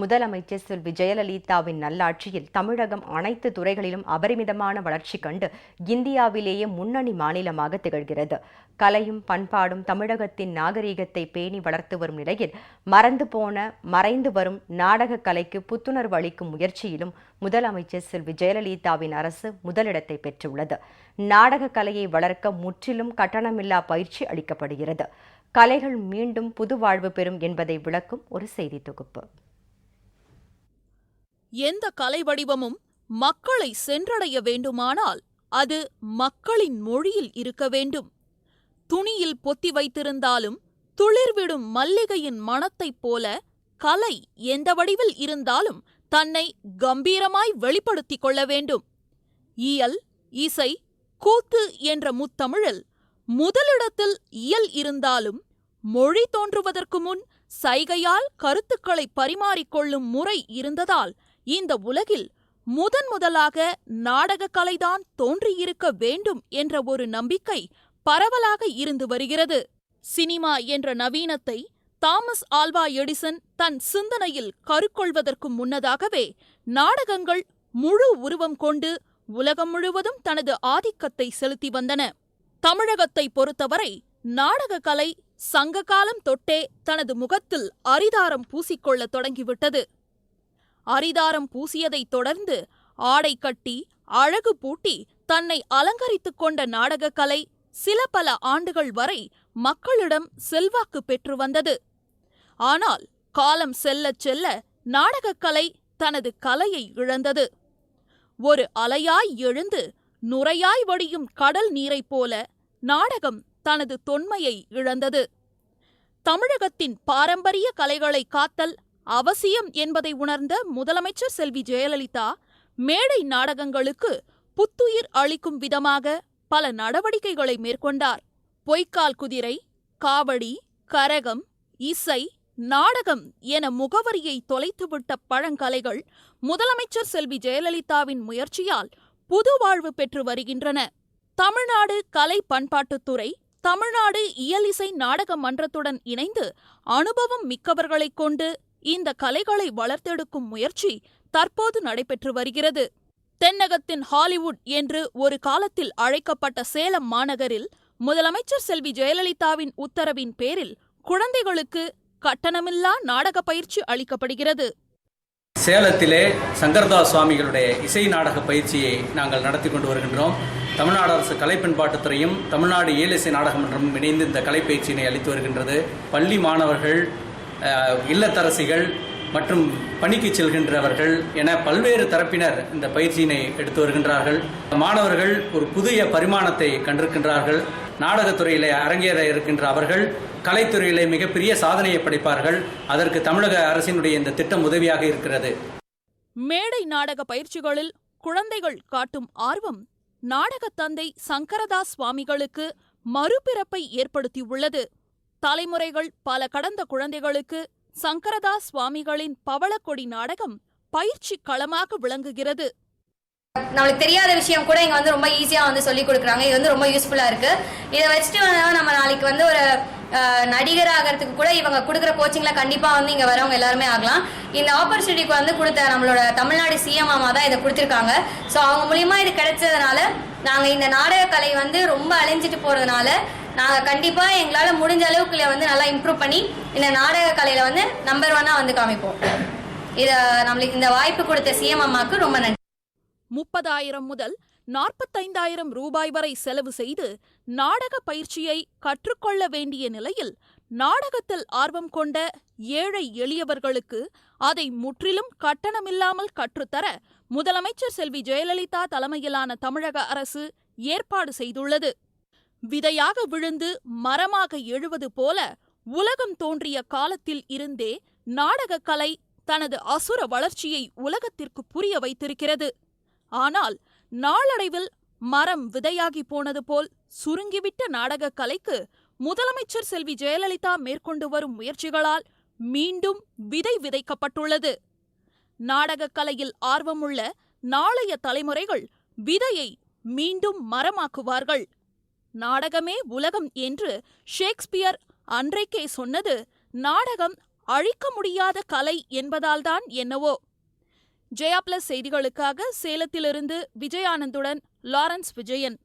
முதலமைச்சர் செல்வி ஜெயலலிதாவின் நல்லாட்சியில் தமிழகம் அனைத்து துறைகளிலும் அபரிமிதமான வளர்ச்சி கண்டு இந்தியாவிலேயே முன்னணி மாநிலமாக திகழ்கிறது. கலையும் பண்பாடும் தமிழகத்தின் நாகரீகத்தை பேணி வளர்த்து வரும் நிலையில் மறந்து போன மறைந்து வரும் நாடகக் கலைக்கு புத்துணர்வு அளிக்கும் முயற்சியிலும் முதலமைச்சர் செல்வி ஜெயலலிதாவின் அரசு முதலிடத்தை பெற்றுள்ளது. நாடகக் கலையை வளர்க்க முற்றிலும் கட்டணமில்லா பயிற்சி அளிக்கப்படுகிறது. கலைகள் மீண்டும் புது வாழ்வு பெறும் என்பதை விளக்கும் ஒரு செய்தி தொகுப்பு. எந்த கலை வடிவமும் மக்களை சென்றடைய வேண்டுமானால் அது மக்களின் மொழியில் இருக்க வேண்டும். துணியில் பொத்தி வைத்திருந்தாலும் துளிர்விடும் மல்லிகையின் மணத்தைப் போல கலை எந்த வடிவில் இருந்தாலும் தன்னை கம்பீரமாய் வெளிப்படுத்திக் கொள்ள வேண்டும். இயல் இசை கூத்து என்ற முத்தமிழில் முதலிடத்தில் இயல் இருந்தாலும் மொழி தோன்றுவதற்கு முன் சைகையால் கருத்துக்களை பரிமாறிக்கொள்ளும் முறை இருந்ததால் இந்த உலகில் முதன் முதலாக நாடகக் கலைதான் தோன்றியிருக்க வேண்டும் என்ற ஒரு நம்பிக்கை பரவலாக இருந்து வருகிறது. சினிமா என்ற நவீனத்தை தாமஸ் ஆல்வா எடிசன் தன் சிந்தனையில் கருக்கொள்வதற்கு முன்னதாகவே நாடகங்கள் முழு உருவம் கொண்டு உலகம் முழுவதும் தனது ஆதிக்கத்தை செலுத்தி வந்தன. தமிழகத்தை பொறுத்தவரை நாடகக் கலை சங்க காலம் தொட்டே தனது முகத்தில் அரிதாரம் பூசிக்கொள்ளத் தொடங்கிவிட்டது. அரிதாரம் பூசியதைத் தொடர்ந்து ஆடை கட்டி அழகு பூட்டி தன்னை அலங்கரித்துக் கொண்ட நாடகக் கலை சில பல ஆண்டுகள் வரை மக்களிடம் செல்வாக்கு பெற்று வந்தது. ஆனால் காலம் செல்லச் செல்ல நாடகக் கலை தனது கலையை இழந்தது. ஒரு அலையாய் எழுந்து நுரையாய் வடியும் கடல் நீரைப் போல நாடகம் தனது தொன்மையை இழந்தது. தமிழகத்தின் பாரம்பரிய கலைகளை காத்தல் அவசியம் என்பதை உணர்ந்த முதலமைச்சர் செல்வி ஜெயலலிதா மேடை நாடகங்களுக்கு புத்துயிர் அளிக்கும் விதமாக பல நடவடிக்கைகளை மேற்கொண்டார். பொய்க்கால் குதிரை காவடி கரகம் இசை நாடகம் என முகவரியை தொலைத்துவிட்ட பழங்கலைகள் முதலமைச்சர் செல்வி ஜெயலலிதாவின் முயற்சியால் புது வாழ்வு பெற்று வருகின்றன. தமிழ்நாடு கலை பண்பாட்டுத்துறை தமிழ்நாடு இயலிசை நாடக மன்றத்துடன் இணைந்து அனுபவம் மிக்கவர்களைக் கொண்டு இந்த கலைகளை வளர்த்தெடுக்கும் முயற்சி தற்போது நடைபெற்று வருகிறது. தென்னகத்தின் ஹாலிவுட் என்று ஒரு காலத்தில் அழைக்கப்பட்ட சேலம் மாநகரில் முதலமைச்சர் செல்வி ஜெயலலிதாவின் உத்தரவின் பேரில் குழந்தைகளுக்கு கட்டணமில்லா நாடக பயிற்சி அளிக்கப்படுகிறது. சேலத்திலே சங்கர்தாஸ் சுவாமிகளுடைய இசை நாடக பயிற்சியை நாங்கள் நடத்தி கொண்டு வருகின்றோம். தமிழ்நாடு அரசு கலை பண்பாட்டுத்துறையும் தமிழ்நாடு ஏழு இசை மன்றமும் இணைந்து இந்த கலை பயிற்சியினை அளித்து வருகின்றது. பள்ளி மாணவர்கள் இல்லத்தரசிகள் மற்றும் பணிக்கு செல்கின்றவர்கள் என பல்வேறு தரப்பினர் இந்த பயிற்சியினை எடுத்து வருகின்றார்கள். மாணவர்கள் ஒரு புதிய பரிமாணத்தை கண்டிருக்கின்றார்கள். நாடகத்துறையிலே அரங்கேற இருக்கின்ற அவர்கள் கலைத்துறையிலே மிகப்பெரிய சாதனையை படைப்பார்கள். அதற்கு தமிழக அரசினுடைய இந்த திட்டம் உதவியாக இருக்கிறது. மேடை நாடக பயிற்சிகளில் குழந்தைகள் காட்டும் ஆர்வம் நாடக தந்தை சங்கரதாஸ் சுவாமிகளுக்கு மறுபிறப்பை ஏற்படுத்தியுள்ளது. தலைமுறைகள் பல கடந்த குழந்தைகளுக்கு சங்கரதாஸ் சுவாமிகளின் பவளக்கொடி நாடகம் பயிற்சி களமாக விளங்குகிறது. நம்மளுக்கு தெரியாத விஷயம் கூட இங்க வந்து ரொம்ப ஈஸியா வந்து சொல்லி கொடுக்குறாங்க. இது வந்து ரொம்ப யூஸ்ஃபுல்லா இருக்கு. இதை வச்சுட்டு நம்ம நாளைக்கு வந்து ஒரு நடிகர் ஆகிறதுக்கு கூட இவங்க கொடுக்குற கோச்சிங்ல கண்டிப்பா வந்து இங்க வரவங்க எல்லாருமே ஆகலாம். இந்த ஆப்பர்ச்சுனிட்டிக்கு வந்து கொடுத்த நம்மளோட தமிழ்நாடு சிஎம் அம்மா தான் இதை கொடுத்துருக்காங்க. ஸோ அவங்க மூலியமா இது கிடைச்சதுனால நாங்க இந்த நாடக கலை வந்து ரொம்ப அழிஞ்சிட்டு போறதுனால நாங்கள் கண்டிப்பாக எங்களால் முடிஞ்ச அளவுக்கு வந்து நல்லா இம்ப்ரூவ் பண்ணி இந்த நாடக கலையில் வந்து நம்பர் ஒன்னாக வந்து காமிப்போம். இதை நம்மளுக்கு இந்த வாய்ப்பு கொடுத்த சிஎம் அம்மாவுக்கு ரொம்ப நன்றி. முப்பதாயிரம் முதல் நாற்பத்தைந்தாயிரம் ரூபாய் வரை செலவு செய்து நாடக பயிற்சியை கற்றுக்கொள்ள வேண்டிய நிலையில் நாடகத்தில் ஆர்வம் கொண்ட ஏழை எளியவர்களுக்கு அதை முற்றிலும் கட்டணமில்லாமல் கற்றுத்தர முதலமைச்சர் செல்வி ஜெயலலிதா தலைமையிலான தமிழக அரசு ஏற்பாடு செய்துள்ளது. விதையாக விழுந்து மரமாக எழுவது போல உலகம் தோன்றிய காலத்தில் இருந்தே நாடகக் கலை தனது அசுர வளர்ச்சியை உலகத்திற்கு புரிய வைத்திருக்கிறது. ஆனால் நாளடைவில் மரம் விதையாகி போனது போல் சுருங்கிவிட்ட நாடகக் கலைக்கு முதலமைச்சர் செல்வி ஜெயலலிதா மேற்கொண்டு வரும் முயற்சிகளால் மீண்டும் விதை விதைக்கப்பட்டுள்ளது. நாடகக் கலையில் ஆர்வமுள்ள நாளைய தலைமுறைகள் விதையை மீண்டும் மரமாக்குவார்கள். நாடகமே உலகம் என்று ஷேக்ஸ்பியர் அன்றைக்கே சொன்னது நாடகம் அழிக்க முடியாத கலை என்பதால்தான் என்னவோ. ஜெயா பிளஸ் செய்திகளுக்காக சேலத்திலிருந்து விஜயானந்துடன் லாரன்ஸ் விஜயன்.